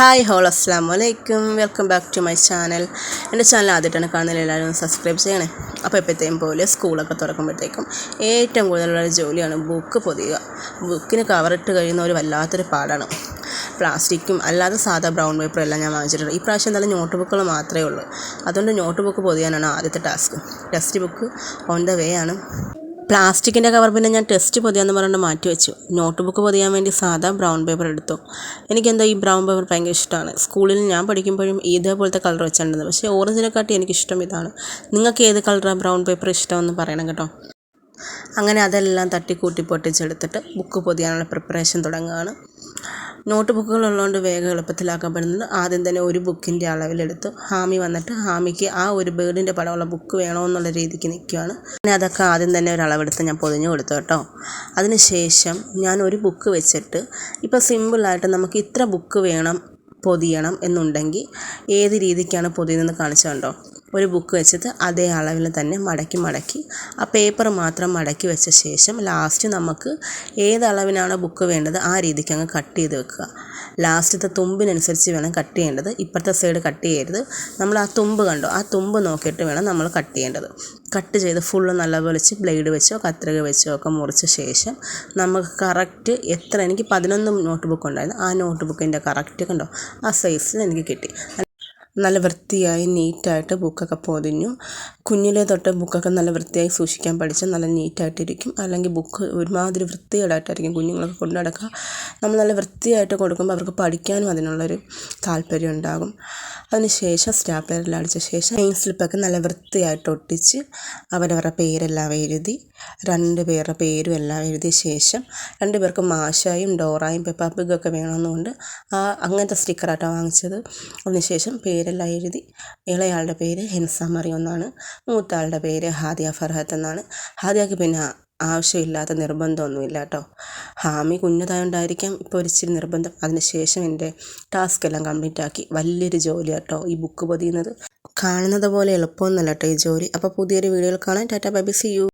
Hi whole അസ്സാം വലൈക്കും welcome back to my channel എന്റെ ചാനൽ ആദ്യമായിട്ടാണ് കാണുന്നത് എല്ലാവരും സബ്സ്ക്രൈബ് ചെയ്യണേ. അപ്പോൾ എപ്പോഴത്തേക്കും പോലെ സ്കൂളൊക്കെ തുറക്കുമ്പോഴത്തേക്കും ഏറ്റവും കൂടുതലുള്ള ജോലിയാണ് ബുക്ക് പൊതിയുക. ബുക്കിന് കവറിട്ട് കഴിയുന്ന ഒരു വല്ലാത്തൊരു പാടാണ്. പ്ലാസ്റ്റിക്കും അല്ലാതെ സാധാ ബ്രൗൺ പേപ്പറും എല്ലാം ഞാൻ വാങ്ങിച്ചിട്ടുണ്ട്. ഈ പ്രാവശ്യം എന്തായാലും നോട്ട് ബുക്കുകൾ മാത്രമേ ഉള്ളൂ. അതുകൊണ്ട് നോട്ട് ബുക്ക് പൊതിയാനാണ് ആദ്യത്തെ task textbook on the way ആണ്. പ്ലാസ്റ്റിക്കിന്റെ കവർ പിന്നെ ഞാൻ ടെസ്റ്റ് പൊതിയാന്ന് പറഞ്ഞിട്ട് മാറ്റി വെച്ചു. നോട്ട് ബുക്ക് പൊതിയാൻ വേണ്ടി സാധാ ബ്രൗൺ പേപ്പർ എടുത്തു. എനിക്കെന്തോ ഈ ബ്രൗൺ പേപ്പർ ഭയങ്കര ഇഷ്ടമാണ്. സ്കൂളിൽ ഞാൻ പഠിക്കുമ്പോഴും ഇതേപോലത്തെ കളർ വെച്ചിട്ടുണ്ടത് പക്ഷേ ഓറഞ്ചിനെക്കാട്ടി എനിക്കിഷ്ടം ഇതാണ്. നിങ്ങൾക്ക് ഏത് കളറാണ് ബ്രൗൺ പേപ്പർ ഇഷ്ടമെന്ന് പറയണം കേട്ടോ. അങ്ങനെ അതെല്ലാം തട്ടിക്കൂട്ടി പൊട്ടിച്ചെടുത്തിട്ട് ബുക്ക് പൊതിയാനുള്ള പ്രിപ്പറേഷൻ തുടങ്ങുകയാണ്. നോട്ട് ബുക്കുകൾ ഉള്ളതുകൊണ്ട് വേഗം എളുപ്പത്തിലാക്കാൻ പറ്റുന്നത്. ആദ്യം തന്നെ ഒരു ബുക്കിന്റെ അളവിലെടുത്ത്. ഹാമി വന്നിട്ട് ഹാമിക്ക് ആ ഒരു ബേർഡിന്റെ പടമുള്ള ബുക്ക് വേണമെന്നുള്ള രീതിക്ക് നിൽക്കുകയാണ് പിന്നെ അതൊക്കെ ആദ്യം തന്നെ ഒരു ഞാൻ പൊതിഞ്ഞു കൊടുത്തു കേട്ടോ. അതിനുശേഷം ഞാൻ ഒരു ബുക്ക് വെച്ചിട്ട് ഇപ്പോൾ സിമ്പിളായിട്ട് നമുക്ക് ഇത്ര ബുക്ക് വേണം പൊതിയണം എന്നുണ്ടെങ്കിൽ ഏത് രീതിക്കാണ് പൊതിയുന്നതെന്ന് കാണിച്ചു കണ്ടോ ഒരു ബുക്ക് വെച്ചിട്ട് അതേ അളവിൽ തന്നെ മടക്കി മടക്കി ആ പേപ്പർ മാത്രം മടക്കി വെച്ച ശേഷം ലാസ്റ്റ് നമുക്ക് ഏത് ബുക്ക് വേണ്ടത് ആ രീതിക്ക് അങ്ങ് കട്ട് ചെയ്ത് വെക്കുക. ലാസ്റ്റത്തെ തുമ്പിനനുസരിച്ച് വേണം കട്ട് ചെയ്യേണ്ടത്. ഇപ്പുറത്തെ സൈഡ് കട്ട് ചെയ്യരുത്. നമ്മൾ ആ തുമ്പ് കണ്ടോ? ആ തുമ്പ് നോക്കിയിട്ട് വേണം നമ്മൾ കട്ട് ചെയ്യേണ്ടത്. കട്ട് ചെയ്ത് ഫുള്ള് നല്ലപോലെ വെച്ച് ബ്ലേഡ് വെച്ചോ കത്രിക വെച്ചോ ഒക്കെ മുറിച്ച ശേഷം നമുക്ക് കറക്റ്റ് എത്ര എനിക്ക് പതിനൊന്ന് നോട്ട് ബുക്ക് ഉണ്ടായിരുന്നു. ആ നോട്ട് ബുക്കിന്റെ കറക്റ്റ് കണ്ടോ? ആ സൈസിൽ എനിക്ക് കിട്ടി. നല്ല വൃത്തിയായി നീറ്റായിട്ട് ബുക്കൊക്കെ പൊതിഞ്ഞു. കുഞ്ഞിലേ തൊട്ട് ബുക്കൊക്കെ നല്ല വൃത്തിയായി സൂക്ഷിക്കാൻ പഠിച്ചാൽ നല്ല നീറ്റായിട്ടിരിക്കും. അല്ലെങ്കിൽ ബുക്ക് ഒരുമാതിരി വൃത്തികേടായിട്ടായിരിക്കും കുഞ്ഞുങ്ങളൊക്കെ കൊണ്ടു നടക്കുക. നമ്മൾ നല്ല വൃത്തിയായിട്ട് കൊടുക്കുമ്പോൾ അവർക്ക് പഠിക്കാനും അതിനുള്ളൊരു താല്പര്യം ഉണ്ടാകും. അതിനുശേഷം സ്റ്റാപ്ലറിൽ അടിച്ച ശേഷം നെയിം സ്ലിപ്പൊക്കെ നല്ല വൃത്തിയായിട്ട് ഒട്ടിച്ച് അവരവരുടെ പേരെല്ലാം എഴുതി രണ്ട് പേരുടെ പേരും എല്ലാം എഴുതിയ ശേഷം രണ്ട് പേർക്ക് മാഷായും ഡോറായും പെപ്പാപ്പിഗൊക്കെ വേണമെന്നുകൊണ്ട് ആ അങ്ങനത്തെ സ്റ്റിക്കറായിട്ടാണ് വാങ്ങിച്ചത്. അതിനുശേഷം പേരെല്ലാം എഴുതി ഇളയാളുടെ പേര് ഹെൻസ മറിയം എന്നാണ് മൂത്ത ആളുടെ പേര് ഹാദിയ ഫർഹത്ത് എന്നാണ്. ഹാദിയക്ക് പിന്നെ ആവശ്യമില്ലാത്ത നിർബന്ധമൊന്നുമില്ല കേട്ടോ ഹാമി കുഞ്ഞതായോണ്ടായിരിക്കാം ഇപ്പോൾ ഒരിച്ചിരി നിർബന്ധം. അതിനുശേഷം എന്റെ ടാസ്ക് എല്ലാം കംപ്ലീറ്റ് ആക്കി. വലിയൊരു ജോലി കേട്ടോ ഈ ബുക്ക് പൊതിയുന്നത്. കാണുന്നത് പോലെ എളുപ്പമൊന്നുമല്ല കേട്ടോ ഈ ജോലി. അപ്പോൾ പുതിയൊരു വീഡിയോയിൽ കാണാൻ ടാറ്റാ ബൈ സി യു